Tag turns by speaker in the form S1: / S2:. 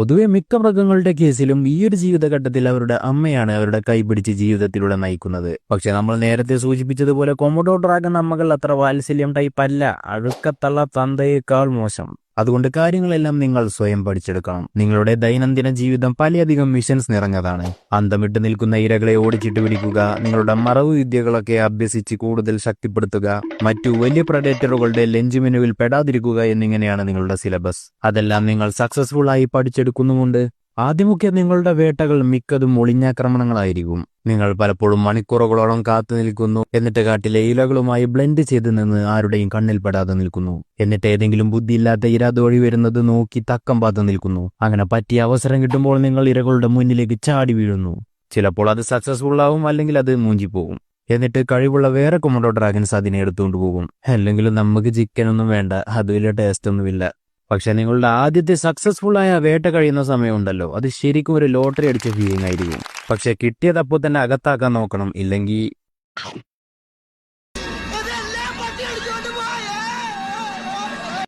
S1: പൊതുവെ മിക്ക മൃഗങ്ങളുടെ കേസിലും ഈ ഒരു ജീവിതഘട്ടത്തിൽ അവരുടെ അമ്മയാണ് അവരുടെ കൈപിടിച്ച് ജീവിതത്തിലൂടെ നയിക്കുന്നത്. പക്ഷെ നമ്മൾ നേരത്തെ സൂചിപ്പിച്ചതുപോലെ കൊമഡോ ഡ്രാഗൺ അമ്മകൾ അത്ര വാത്സല്യം ടൈപ്പ് അല്ല. അഴുക്കത്തള്ള തന്തയേക്കാൾ മോശം. അതുകൊണ്ട് കാര്യങ്ങളെല്ലാം നിങ്ങൾ സ്വയം പഠിച്ചെടുക്കണം. നിങ്ങളുടെ ദൈനംദിന ജീവിതം പലയധികം മിഷൻസ് നിറഞ്ഞതാണ്. അന്തമിട്ട് നിൽക്കുന്ന ഇരകളെ ഓടിച്ചിട്ട് പിടിക്കുക നിങ്ങളുടെ മറവ് വിദ്യകളൊക്കെ അഭ്യസിച്ച് കൂടുതൽ ശക്തിപ്പെടുത്തുക മറ്റു വലിയ പ്രഡേറ്ററുകളുടെ ലഞ്ച് മെനുവിൽ പെടാതിരിക്കുക എന്നിങ്ങനെയാണ് നിങ്ങളുടെ സിലബസ് അതെല്ലാം നിങ്ങൾ സക്സസ്ഫുൾ ആയി പഠിച്ചെടുക്കുന്നുമുണ്ട്. ആദ്യമൊക്കെ നിങ്ങളുടെ വേട്ടകൾ മിക്കതും ഒളിഞ്ഞാക്രമണങ്ങളായിരിക്കും നിങ്ങൾ പലപ്പോഴും മണിക്കൂറുകളോളം കാത്തു നിൽക്കുന്നു. എന്നിട്ട് കാട്ടിലെ ഇലകളുമായി ബ്ലെൻഡ് ചെയ്ത് നിന്ന് ആരുടെയും കണ്ണിൽപ്പെടാതെ നിൽക്കുന്നു. എന്നിട്ട് ഏതെങ്കിലും ബുദ്ധിയില്ലാത്ത ഇര തൊഴി വരുന്നത് നോക്കി തക്കം പാത്ത് നിൽക്കുന്നു. അങ്ങനെ പറ്റിയ അവസരം കിട്ടുമ്പോൾ നിങ്ങൾ ഇരകളുടെ മുന്നിലേക്ക് ചാടി വീഴുന്നു. ചിലപ്പോൾ അത് സക്സസ്ഫുൾ ആവും അല്ലെങ്കിൽ അത് മൂഞ്ചിപ്പോകും എന്നിട്ട് കഴിവുള്ള വേറെ കൊമഡോ ഡ്രാഗൻസ് അതിനെ എടുത്തുകൊണ്ട് പോകും. അല്ലെങ്കിൽ നമുക്ക് ചിക്കനൊന്നും വേണ്ട. അത് വലിയ ടേസ്റ്റ് ഒന്നുമില്ല. പക്ഷെ നിങ്ങളുടെ ആദ്യത്തെ സക്സസ്ഫുൾ ആയ വേട്ട കഴിയുന്ന സമയമുണ്ടല്ലോ. അത് ശരിക്കും ഒരു ലോട്ടറി അടിച്ച ഫീലിംഗ് ആയിരിക്കും. പക്ഷെ കിട്ടിയത് അപ്പോൾ തന്നെ അകത്താക്കാൻ നോക്കണം. ഇല്ലെങ്കിൽ